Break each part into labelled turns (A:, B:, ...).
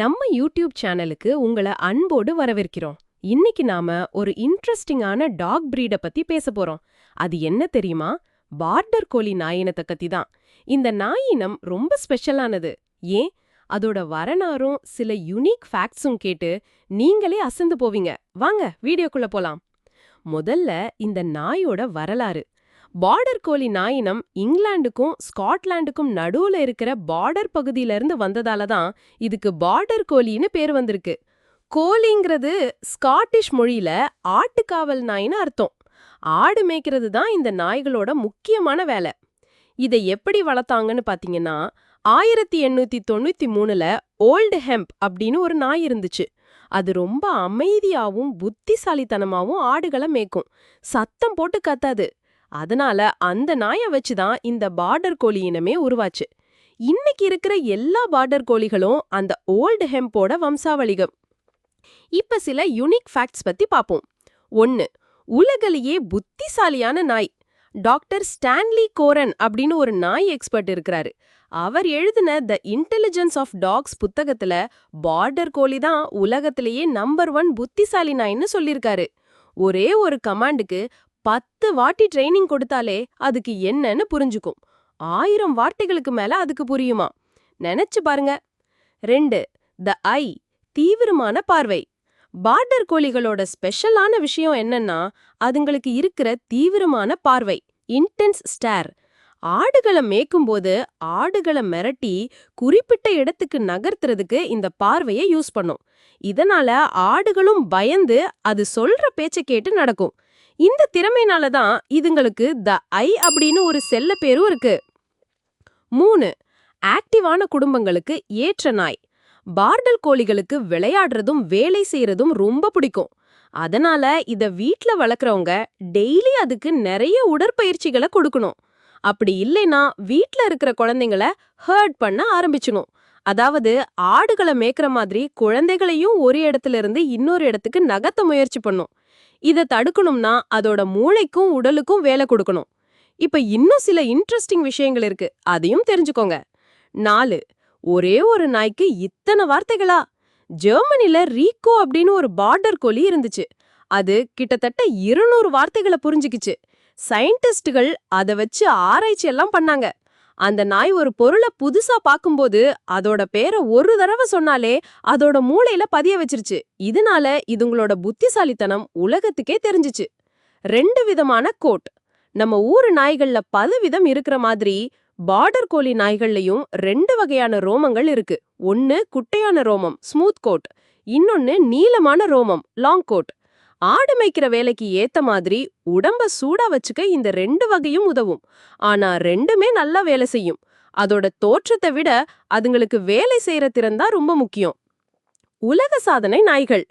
A: நம்ம யூடியூப் சேனலுக்கு உங்களை அன்போடு வரவேற்கிறோம். இன்னைக்கு நாம ஒரு இன்ட்ரெஸ்டிங்கான டாக் பிரீட பத்தி பேச போறோம். அது என்ன தெரியுமா? பார்டர் கோழி நாயினத்தை பத்தி தான். இந்த நாயினம் ரொம்ப ஸ்பெஷலானது ஏன்? அதோட வரலாறும் சில யுனிக் ஃபேக்ட்ஸும் கேட்டு நீங்களே அசந்து போவீங்க. வாங்க வீடியோக்குள்ள போலாம். முதல்ல இந்த நாயோட வரலாறு. பார்டர் கோலி நாயினம் இங்கிலாந்துக்கும் ஸ்காட்லாண்டுக்கும் நடுவுல இருக்கிற பார்டர் பகுதியில இருந்து வந்ததால தான் இதுக்கு பார்டர் கோலின்னு பேர் வந்திருக்கு. கோலிங்கிறது ஸ்காட்டிஷ் மொழியில ஆட்டுக்காவல் நாயின்னு அர்த்தம். ஆடு மேய்க்கிறது தான் இந்த நாய்களோட முக்கியமான வேலை. இதை எப்படி வளர்த்தாங்கன்னு பாத்தீங்கன்னா ஆயிரத்தி எண்ணூத்தி தொண்ணூத்தி மூணுல ஓல்டு ஹெம்ப் அப்படின்னு ஒரு நாய் இருந்துச்சு. அது ரொம்ப அமைதியாவும் புத்திசாலித்தனமாவும் ஆடுகளை மேய்க்கும். சத்தம் போட்டு கத்தாது. அதனால அந்த நாயை வச்சு தான் இந்த பார்டர் கோழி இனமே உருவாச்சு. இன்னைக்கு இருக்கிற எல்லா பார்டர் கோழிகளும் அந்த ஓல்டு ஹெம்போட வம்சாவளிகம் இப்ப சில யுனிக் ஃபேக்ட்ஸ் பத்தி பாப்போம். ஒன்னு உலகிலேயே புத்திசாலியான நாய் டாக்டர் ஸ்டான்லி கோரன் அப்படின்னு ஒரு நாய் எக்ஸ்பர்ட் இருக்கிறாரு. அவர் எழுதின த இன்டெலிஜென்ஸ் ஆஃப் டாக்ஸ் புத்தகத்துல பார்டர் கோழி தான் உலகத்திலேயே நம்பர் ஒன் புத்திசாலி நாய்ன்னு சொல்லியிருக்காரு. ஒரே ஒரு கமாண்டுக்கு பத்து வாட்டி ட்ரைனிங் கொடுத்தாலே அதுக்கு என்னன்னு புரிஞ்சுக்கும். ஆயிரம் வார்த்தைகளுக்கு மேல அதுக்கு புரியுமா? நினைச்சு பாருங்க. ரெண்டு த ஐ தீவிரமான பார்வை. பார்டர் கோழிகளோட ஸ்பெஷலான விஷயம் என்னன்னா அதுங்களுக்கு இருக்கிற தீவிரமான பார்வை இன்டென்ஸ் ஸ்டார் ஆடுகளை மேய்க்கும்போது ஆடுகளை மிரட்டி குறிப்பிட்ட இடத்துக்கு நகர்த்துறதுக்கு இந்த பார்வையை யூஸ் பண்ணும். இதனால ஆடுகளும் பயந்து அது சொல்ற பேச்சை கேட்டு நடக்கும். இந்த திறமையினால தான் இதுங்களுக்கு த ஐ அப்படின்னு ஒரு செல்ல பேரும் இருக்கு. மூணு ஆக்டிவான குடும்பங்களுக்கு ஏற்ற நாய். பார்டல் கோழிகளுக்கு விளையாடுறதும் வேலை செய்யறதும் ரொம்ப பிடிக்கும். அதனால இத வீட்ல வளர்க்குறவங்க டெய்லி அதுக்கு நிறைய உடற்பயிற்சிகளை கொடுக்கணும். அப்படி இல்லைன்னா வீட்ல இருக்கிற குழந்தைங்கள ஹர்ட் பண்ண ஆரம்பிச்சணும் அதாவது ஆடுகளை மேய்க்கிற மாதிரி குழந்தைகளையும் ஒரு இடத்துல இருந்து இன்னொரு இடத்துக்கு நகர்த்த முயற்சி பண்ணும். இத தடுக்கணும்னா அதோட மூளைக்கும் உடலுக்கும் வேலை கொடுக்கணும். இப்ப இன்னும் சில இன்ட்ரெஸ்டிங் விஷயங்கள் இருக்கு. அதையும் தெரிஞ்சுக்கோங்க. நாலு ஒரே ஒரு நாய்க்கு இத்தனை வார்த்தைகளா? ஜெர்மனில ரீகோ அப்படின்னு ஒரு பார்டர் கோழி இருந்துச்சு. அது கிட்டத்தட்ட இருநூறு வார்த்தைகளை புரிஞ்சுக்கிச்சு. சயின்டிஸ்டுகள் அதை வச்சு ஆராய்ச்சி எல்லாம் பண்ணாங்க. அந்த நாய் ஒரு பொருளை புதுசா பார்க்கும்போது அதோட பேரை ஒரு தடவை சொன்னாலே அதோட மூளையில பதிய வச்சிருச்சு. இதனால இதுங்களோட புத்திசாலித்தனம் உலகத்துக்கே தெரிஞ்சுச்சு. ரெண்டு விதமான கோட். நம்ம ஊரு நாய்கள்ல பல விதம் இருக்கிற மாதிரி பார்டர் கோழி நாய்கள்லயும் ரெண்டு வகையான ரோமங்கள் இருக்கு. ஒன்னு குட்டையான ரோமம் ஸ்மூத் கோட் இன்னொன்னு நீளமான ரோமம் லாங் கோட் ஆடு மேய்க்கிற வேலைக்கு ஏத்த மாதிரி உடம்ப சூடா வச்சுக்க இந்த ரெண்டு வகையும் உதவும். ஆனா ரெண்டுமே நல்லா வேலை செய்யும். அதோட தோற்றத்தை விட அதுங்களுக்கு வேலை செய்யற திறன் தான் ரொம்ப முக்கியம். உலக சாதனை நாய்கள்.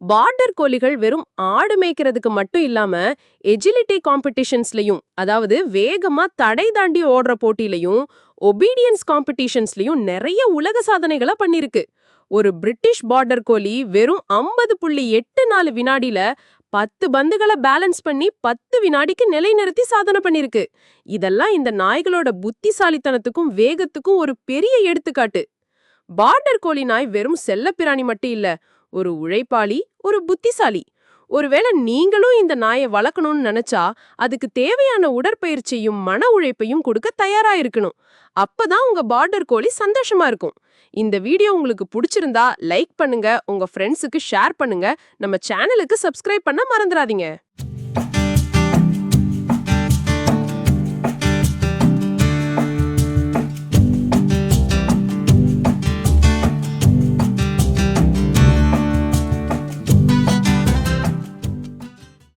A: பார்டர் கோழிகள் வெறும் ஆடு மேய்க்கிறதுக்கு மட்டும் இல்லாம எஜிலிட்டி காம்படிஷன்ஸ்லயும் அதாவது வேகமா தடை தாண்டி ஓடுற போட்டியிலையும் ஒபீடியன்ஸ் காம்படிஷன்ஸ்லயும் நிறைய உலக சாதனைகளை பண்ணிருக்கு. ஒரு பிரிட்டிஷ் பார்டர் கோலி வெறும் ஐம்பது புள்ளி எட்டு நாலு வினாடியில பத்து பந்துகளை பேலன்ஸ் பண்ணி பத்து வினாடிக்கு நிலைநிறுத்தி சாதனை பண்ணிருக்கு. இதெல்லாம் இந்த நாய்களோட புத்திசாலித்தனத்துக்கும் வேகத்துக்கும் ஒரு பெரிய எடுத்துக்காட்டு. பார்டர் கோழி நாய் வெறும் செல்லப்பிராணி மட்டும் இல்ல ஒரு உழைப்பாளி ஒரு புத்திசாலி. ஒருவேளை நீங்களும் இந்த நாயை வளர்க்கணும்னு நினைச்சா அதுக்கு தேவையான உடற்பயிற்சியும் மன உழைப்பையும் கொடுக்க தயாரா இருக்கணும். அப்பதான் உங்க பார்டர் கோழி சந்தோஷமா இருக்கும். இந்த வீடியோ உங்களுக்கு பிடிச்சிருந்தா லைக் பண்ணுங்க. உங்க ஃப்ரெண்ட்ஸுக்கு ஷேர் பண்ணுங்க. நம்ம சேனலுக்கு சப்ஸ்கிரைப் பண்ண மறந்துடாதீங்க.